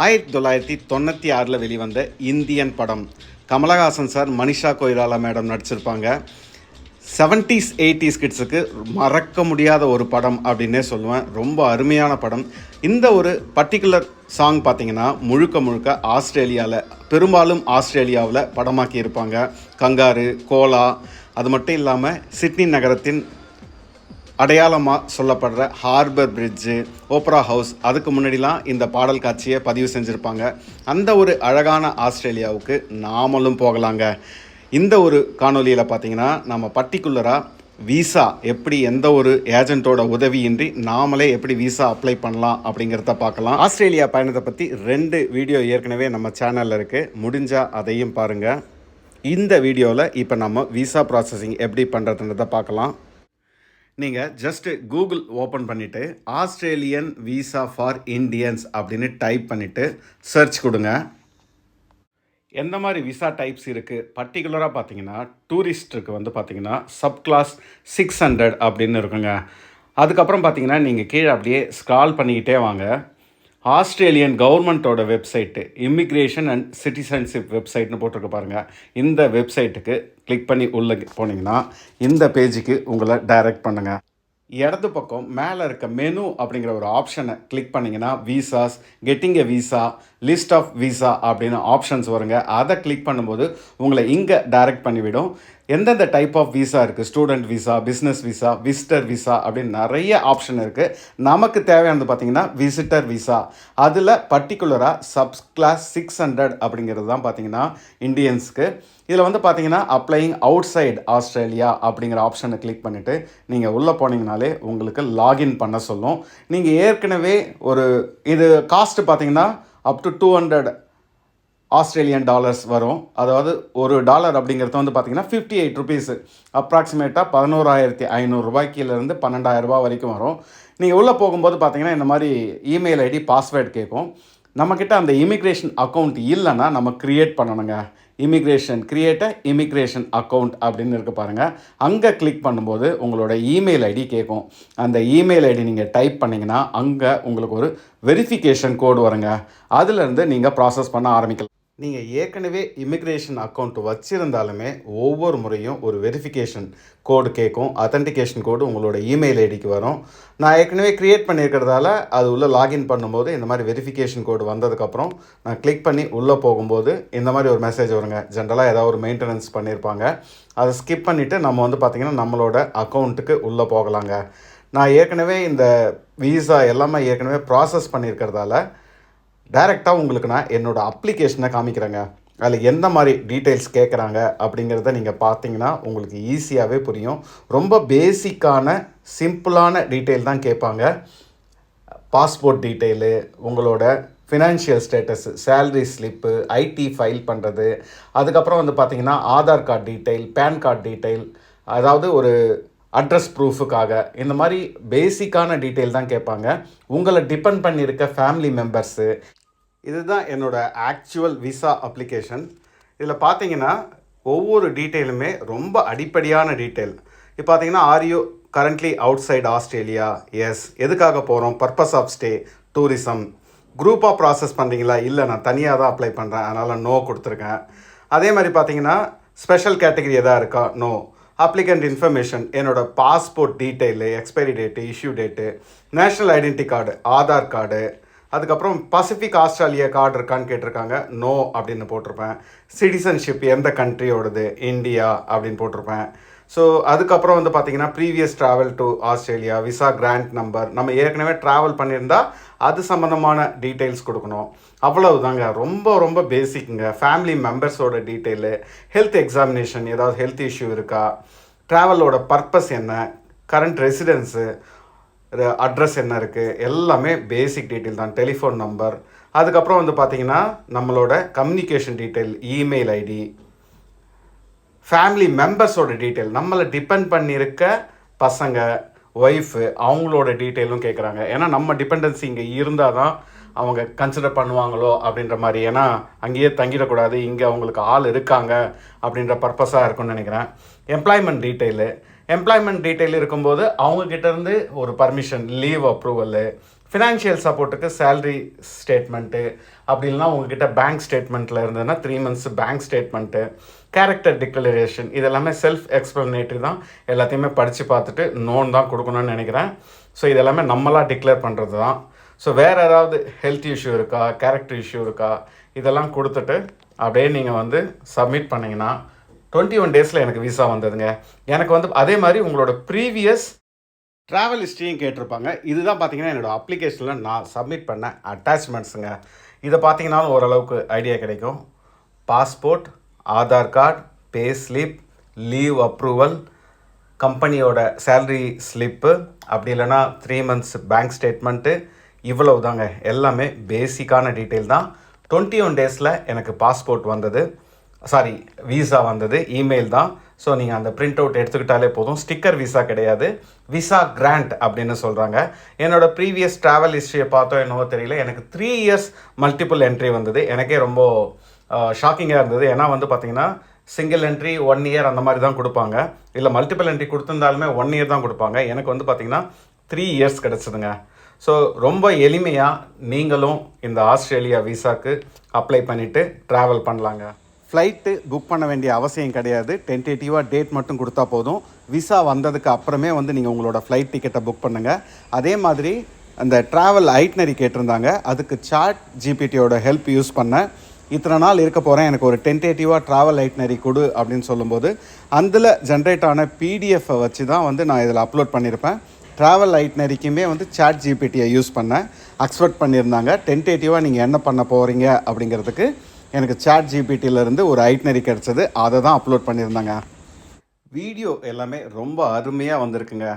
ஆயிரத்தி தொள்ளாயிரத்தி தொண்ணூற்றி ஆறில் வெளிவந்த இந்தியன் படம். கமலஹாசன் சார் மனிஷா கொய்ராலா மேடம் நடிச்சிருப்பாங்க. செவன்ட்டீஸ் எயிட்டிஸ் கிட்ஸுக்கு மறக்க முடியாத ஒரு படம் அப்படின்னே சொல்லுவேன். ரொம்ப அருமையான படம். இந்த ஒரு பர்டிகுலர் சாங் பார்த்தீங்கன்னா முழுக்க முழுக்க ஆஸ்திரேலியாவில் பெரும்பாலும் ஆஸ்திரேலியாவில் படமாக்கி இருப்பாங்க. கங்காரு கோலா அது மட்டும் இல்லாமல் சிட்னி நகரத்தின் அடையாளமாக சொல்லப்படுற ஹார்பர் பிரிட்ஜு ஓப்ரா ஹவுஸ் அதுக்கு முன்னாடிலாம் இந்த பாடல் காட்சியை பதிவு செஞ்சுருப்பாங்க. அந்த ஒரு அழகான ஆஸ்திரேலியாவுக்கு நாமளும் போகலாங்க. இந்த ஒரு காணொலியில் பார்த்தீங்கன்னா நம்ம பர்டிகுலராக விசா எப்படி எந்த ஒரு ஏஜென்ட்டோட உதவியின்றி நாமளே எப்படி விசா அப்ளை பண்ணலாம் அப்படிங்கிறத பார்க்கலாம். ஆஸ்திரேலியா பயணத்தை பற்றி ரெண்டு வீடியோ ஏற்கனவே நம்ம சேனலில் இருக்குது முடிஞ்சால் அதையும் பாருங்கள் இந்த வீடியோவில் இப்போ நம்ம விசா ப்ராசஸிங் எப்படி பண்ணுறதுன்றதை பார்க்கலாம். நீங்கள் ஜஸ்ட்டு கூகுள் ஓப்பன் பண்ணிவிட்டு ஆஸ்திரேலியன் விசா ஃபார் இண்டியன்ஸ் அப்படின்னு டைப் பண்ணிவிட்டு சர்ச் கொடுங்க. எந்த மாதிரி விசா டைப்ஸ் இருக்குது பர்டிகுலராக பார்த்தீங்கன்னா டூரிஸ்ட்டுக்கு வந்து பார்த்தீங்கன்னா சப் கிளாஸ் சிக்ஸ் ஹண்ட்ரட் அப்படின்னு இருக்குங்க. அதுக்கப்புறம் பார்த்தீங்கன்னா நீங்கள் கீழே அப்படியே ஸ்க்ரால் பண்ணிக்கிட்டே வாங்க. ஆஸ்திரேலியன் கவர்மெண்ட்டோட வெப்சைட்டு இமிக்ரேஷன் அண்ட் சிட்டிசன்ஷிப் வெப்சைட்னு போட்டிருக்க பாருங்கள் இந்த வெப்சைட்டுக்கு கிளிக் பண்ணி உள்ளே போனீங்கன்னா இந்த பேஜுக்கு உங்களை டைரக்ட் பண்ணுங்கள் இடது பக்கம் மேலே இருக்க மெனு அப்படிங்கிற ஒரு ஆப்ஷனை கிளிக் பண்ணிங்கன்னா visas getting a visa list of visa அப்படின்னு ஆப்ஷன்ஸ் வருங்க. அதை கிளிக் பண்ணும்போது உங்களை இங்கே டைரக்ட் பண்ணிவிடும். எந்தெந்த டைப் ஆஃப் விசா இருக்குது student visa business visa visitor visa அப்படின்னு நிறைய ஆப்ஷன் இருக்குது நமக்கு தேவையானது பார்த்தீங்கன்னா விசிட்டர் விசா அதில் பர்டிகுலராக சப் கிளாஸ் சிக்ஸ் ஹண்ட்ரட் அப்படிங்கிறது தான் பார்த்தீங்கன்னா இந்தியன்ஸ்க்கு. இதில் வந்து பார்த்தீங்கன்னா அப்ளையிங் அவுட் சைடு ஆஸ்திரேலியா அப்படிங்கிற ஆப்ஷனை கிளிக் பண்ணிவிட்டு நீங்கள் உள்ளே போனீங்கனாலே உங்களுக்கு லாகின் பண்ண சொல்லும். நீங்கள் ஏற்கனவே ஒரு இது காஸ்ட்டு பார்த்தீங்கன்னா up to two hundred Australian dollars வரும். அதாவது ஒரு டாலர் அப்படிங்கிறது வந்து பார்த்தீங்கன்னா ஃபிஃப்டி எயிட் ருபீஸு அப்ராக்சிமேட்டாக பதினோராயிரத்தி ஐநூறுரூபாய்க்கிலேருந்து பன்னெண்டாயிரரூபா வரைக்கும் வரும். நீங்கள் உள்ளே போகும்போது பார்த்தீங்கன்னா இந்த மாதிரி இமெயில் ஐடி பாஸ்வேர்டு கேட்கும். நம்மக்கிட்ட அந்த இமிக்ரேஷன் அக்கௌண்ட் இல்லைன்னா நம்ம க்ரியேட் பண்ணணுங்க. இமிக்ரேஷன் கிரியேட்ட இமிக்ரேஷன் அக்கௌண்ட் அப்படின்னு இருக்க பாருங்கள் அங்கே கிளிக் பண்ணும்போது உங்களோட இமெயில் ஐடி கேட்கும். அந்த இமெயில் ஐடி நீங்கள் டைப் பண்ணிங்கன்னா அங்கே உங்களுக்கு ஒரு வெரிஃபிகேஷன் கோடு வருங்க. அதுலேருந்து நீங்கள் ப்ராசஸ் பண்ண ஆரம்பிக்கலாம். நீங்கள் ஏற்கனவே இமிக்ரேஷன் அக்கௌண்ட் வச்சுருந்தாலுமே ஒவ்வொரு முறையும் ஒரு வெரிஃபிகேஷன் கோடு கேட்கும். அத்தன்டிகேஷன் கோடு உங்களோட இமெயில் ஐடிக்கு வரும். நான் ஏற்கனவே க்ரியேட் பண்ணியிருக்கிறதால அது உள்ளே லாகின் பண்ணும்போது இந்த மாதிரி வெரிஃபிகேஷன் கோடு வந்ததுக்கப்புறம் நான் கிளிக் பண்ணி உள்ளே போகும்போது இந்த மாதிரி ஒரு மெசேஜ் வருங்க. ஜென்ரலாக ஏதாவது ஒரு மெயின்டெனன்ஸ் பண்ணியிருப்பாங்க. அதை ஸ்கிப் பண்ணிவிட்டு நம்ம வந்து பார்த்திங்கன்னா நம்மளோட அக்கௌண்ட்டுக்கு உள்ளே போகலாங்க. நான் ஏற்கனவே இந்த விசா எல்லாமே ஏற்கனவே ப்ராசஸ் பண்ணியிருக்கிறதால டைரெக்டாக உங்களுக்கு நான் என்னோடய அப்ளிகேஷனை காமிக்கிறேங்க. அதில் எந்த மாதிரி டீட்டெயில்ஸ் கேட்குறாங்க அப்படிங்கிறத நீங்கள் பார்த்தீங்கன்னா உங்களுக்கு ஈஸியாகவே புரியும். ரொம்ப பேசிக்கான சிம்பிளான டீட்டெயில் தான் கேட்பாங்க. பாஸ்போர்ட் டீட்டெயிலு உங்களோட financial status salary slip IT file பண்ணுறது அதுக்கப்புறம் வந்து பார்த்திங்கன்னா Aadhaar card detail PAN card detail அதாவது ஒரு அட்ரஸ் ப்ரூஃபுக்காக இந்த மாதிரி பேசிக்கான டீட்டெயில் தான் கேட்பாங்க. உங்களை டிபெண்ட் பண்ணியிருக்க ஃபேமிலி மெம்பர்ஸு இதுதான் என்னோட ஆக்சுவல் விசா அப்ளிகேஷன் இதில் பார்த்தீங்கன்னா ஒவ்வொரு டீட்டெயிலுமே ரொம்ப அடிப்படையான டீட்டெயில் இப்போ பார்த்தீங்கன்னா are you currently outside Australia yes எதுக்காக போகிறோம் பர்பஸ் ஆஃப் ஸ்டே டூரிசம் குரூப்பாக ப்ராசஸ் பண்ணுறீங்களா இல்லை நான் தனியாக தான் அப்ளை பண்ணுறேன் அதனால் நோ கொடுத்துருக்கேன். அதே மாதிரி பார்த்தீங்கன்னா ஸ்பெஷல் கேட்டகரி எதாக இருக்கா? நோ அப்ளிகண்ட் இன்ஃபர்மேஷன் என்னோடய passport detail expiry date issue date national identity card Aadhaar card அதுக்கப்புறம் பசிபிக் ஆஸ்திரேலியா கார்டு இருக்கான்னு கேட்டிருக்காங்க. நோ அப்படின்னு போட்டிருப்பேன். சிட்டிசன்ஷிப் எந்த கண்ட்ரியோடது இந்தியா அப்படின்னு போட்டிருப்பேன். ஸோ அதுக்கப்புறம் வந்து பார்த்தீங்கன்னா previous travel to Australia visa grant number நம்ம ஏற்கனவே ட்ராவல் பண்ணியிருந்தால் அது சம்மந்தமான டீட்டெயில்ஸ் கொடுக்கணும். அவ்வளவுதாங்க. ரொம்ப ரொம்ப பேசிக்குங்க ஃபேமிலி மெம்பர்ஸோட டீட்டெயிலு ஹெல்த் எக்ஸாமினேஷன் ஏதாவது ஹெல்த் இஷ்யூ இருக்கா? ட்ராவலோட பர்பஸ் என்ன? கரண்ட் ரெசிடென்ஸு அட்ரஸ் என்ன இருக்குது எல்லாமே பேசிக் டீட்டெயில் தான். டெலிஃபோன் நம்பர் அதுக்கப்புறம் வந்து பார்த்தீங்கன்னா நம்மளோட communication detail email ID family மெம்பர்ஸோட detail நம்மளை டிபெண்ட் பண்ணியிருக்க பசங்க ஒய்ஃபு அவங்களோட டீட்டெயிலும் கேட்குறாங்க ஏன்னா நம்ம டிபெண்டன்சி இங்கே இருந்தால் தான் அவங்க கன்சிடர் பண்ணுவாங்களோ அப்படின்ற மாதிரி. ஏன்னா அங்கேயே தங்கிடக்கூடாது இங்கே அவங்களுக்கு ஆள் இருக்காங்க அப்படின்ற பர்பஸாக இருக்கும்னு நினைக்கிறேன். எம்ப்ளாய்மெண்ட் டீட்டெயிலு எம்ப்ளாய்மெண்ட் டீட்டெயில் இருக்கும்போது அவங்கக்கிட்டேருந்து இருந்து ஒரு பர்மிஷன் லீவ் அப்ரூவலு ஃபினான்ஷியல் சப்போர்ட்டுக்கு சேல்ரி ஸ்டேட்மெண்ட்டு அப்படி இல்லைனா உங்ககிட்ட பேங்க் ஸ்டேட்மெண்ட்டில் இருந்ததுன்னா three months bank statement character declaration இதெல்லாமே செல்ஃப் எக்ஸ்ப்ளனேட்டரி தான். எல்லாத்தையுமே படித்து பார்த்துட்டு நோன் தான் கொடுக்கணும்னு நினைக்கிறேன். ஸோ இதெல்லாமே நம்மளாக டிக்ளேர் பண்ணுறது தான். ஸோ வேறு ஏதாவது ஹெல்த் இஷ்யூ இருக்கா கேரக்டர் இஷ்யூ இருக்கா இதெல்லாம் கொடுத்துட்டு அப்படியே நீங்கள் வந்து சப்மிட் பண்ணிங்கன்னா டுவெண்ட்டி ஒன் டேஸில் எனக்கு விசா வந்ததுங்க. எனக்கு வந்து அதே மாதிரி உங்களோட ப்ரீவியஸ் ட்ராவல் ஹிஸ்ட்ரியும் கேட்டிருப்பாங்க. இதுதான் பார்த்தீங்கன்னா என்னோடய அப்ளிகேஷனில் நான் சப்மிட் பண்ண அட்டாச்மெண்ட்ஸுங்க இதை பார்த்தீங்கன்னாலும் ஓரளவுக்கு ஐடியா கிடைக்கும். Passport Aadhaar card pay slip leave approval கம்பெனியோட சேலரி ஸ்லிப்பு அப்படி இல்லைன்னா த்ரீ மந்த்ஸ் பேங்க் ஸ்டேட்மெண்ட்டு இவ்வளவு தாங்க எல்லாமே பேசிக்கான டீட்டெயில் தான். டுவெண்ட்டி ஒன் டேஸில் எனக்கு பாஸ்போர்ட் வந்தது. சாரி விசா வந்தது இமெயில் தான். ஸோ நீங்கள் அந்த பிரிண்ட் அவுட் எடுத்துக்கிட்டாலே போதும். ஸ்டிக்கர் விசா கிடையாது. விசா கிராண்ட் அப்படின்னு சொல்கிறாங்க என்னோட ப்ரீவியஸ் ட்ராவல் ஹிஸ்ட்ரியை பார்த்தோம் என்னவோ தெரியல. எனக்கு த்ரீ இயர்ஸ் மல்டிபிள் என்ட்ரி வந்தது. எனக்கே ரொம்ப ஷாக்கிங்காக இருந்தது. ஏன்னா வந்து பார்த்தீங்கன்னா சிங்கிள் என்ட்ரி ஒன் இயர் அந்த மாதிரி தான் கொடுப்பாங்க. இல்லை மல்டிபிள் என்ட்ரி கொடுத்துருந்தாலுமே ஒன் இயர் தான் கொடுப்பாங்க. எனக்கு வந்து பார்த்திங்கன்னா த்ரீ இயர்ஸ் கிடச்சிதுங்க. ஸோ ரொம்ப எளிமையாக நீங்களும் இந்த ஆஸ்திரேலியா விசாக்கு அப்ளை பண்ணிவிட்டு ட்ராவல் பண்ணலாங்க. ஃப்ளைட்டு புக் பண்ண வேண்டிய அவசியம் கிடையாது. டென்டேட்டிவாக டேட் மட்டும் கொடுத்தா போதும். விசா வந்ததுக்கு அப்புறமே வந்து நீங்கள் உங்களோட ஃப்ளைட் டிக்கெட்டை புக் பண்ணுங்கள் அதே மாதிரி அந்த ட்ராவல் ஐட்னரி கேட்டிருந்தாங்க. அதுக்கு சாட் ஜிபிடியோட ஹெல்ப் யூஸ் பண்ணேன் இத்தனை நாள் இருக்க போகிறேன் எனக்கு ஒரு டென்டேட்டிவாக ட்ராவல் ஐட்னரி கொடு அப்படின்னு சொல்லும்போது அதில் ஜென்ரேட் ஆன பிடிஎஃப்பை வச்சு தான் வந்து நான் இதில் அப்லோட் பண்ணியிருப்பேன் ட்ராவல் ஐட்னரிக்குமே வந்து சாட் ஜிபிடியை யூஸ் பண்ணேன் எக்ஸ்பெக்ட் பண்ணியிருந்தாங்க. டென்டேட்டிவாக நீங்கள் என்ன பண்ண போகிறீங்க அப்படிங்கிறதுக்கு எனக்கு சாட் ஜிபிடியிலேருந்து ஒரு ஐட்னரி கிடச்சது. அதை தான் அப்லோட் பண்ணியிருந்தாங்க. வீடியோ எல்லாமே ரொம்ப அருமையாக வந்திருக்குங்க.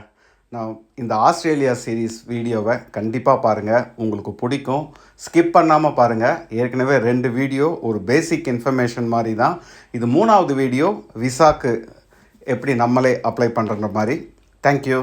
நான் இந்த ஆஸ்திரேலியா சீரீஸ் வீடியோவை கண்டிப்பாக பாருங்கள் உங்களுக்கு பிடிக்கும். ஸ்கிப் பண்ணாமல் பாருங்கள் ஏற்கனவே ரெண்டு வீடியோ ஒரு பேசிக் இன்ஃபர்மேஷன் மாதிரி தான். இது மூணாவது வீடியோ விசாக்கு எப்படி நம்மளே அப்ளை பண்ணுற மாதிரி. தேங்க்யூ